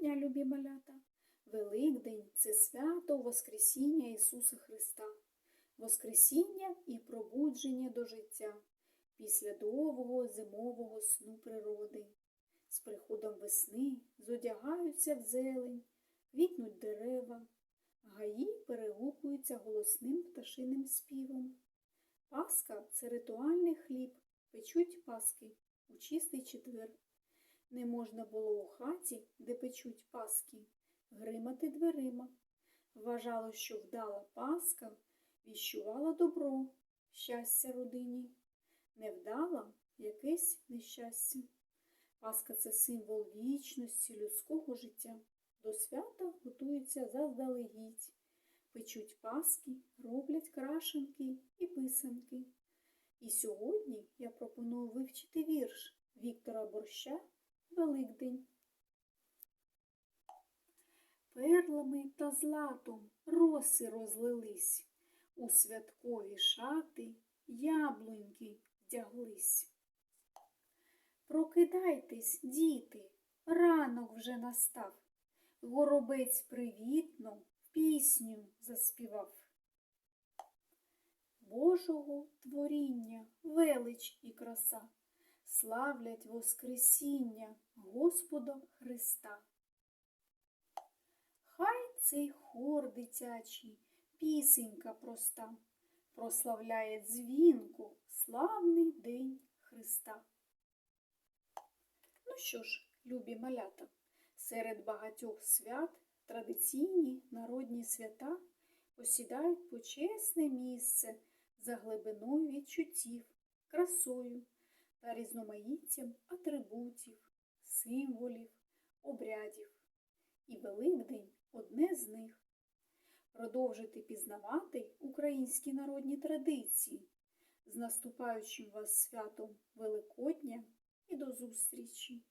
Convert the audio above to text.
дня, любі малята! Великдень це свято Воскресіння Ісуса Христа, Воскресіння і пробудження до життя після довгого зимового сну природи. З приходом весни зодягаються в зелень, квітнуть дерева, гаї перегукуються голосним пташиним співом. Паска це ритуальний хліб, печуть паски у чистий четвер. Не можна було у хаті, де печуть паски, гримати дверима. Вважало, що вдала паска віщувала добро, щастя родині. Невдала якесь нещастя. Паска це символ вічності людського життя. До свята готуються заздалегідь. Печуть паски, роблять крашенки і писанки. І сьогодні я пропоную вивчити вірш Віктора Борща Великдень. Перлами та златом роси розлились, у святкові шати яблуньки вдяглись. Прокидайтесь, діти, ранок вже настав. Горобець привітно пісню заспівав. Божого творіння, велич і краса, славлять Воскресіння Господа Христа. Хай цей хор дитячий, пісенька проста, прославляє дзвінку славний день Христа. Ну що ж, любі малята, серед багатьох свят традиційні народні свята посідають почесне місце за глибиною відчуттів, красою та різноманіттям атрибутів, символів, обрядів. І Великдень одне з них. Продовжити пізнавати українські народні традиції. З наступаючим вас святом Великодня і до зустрічі!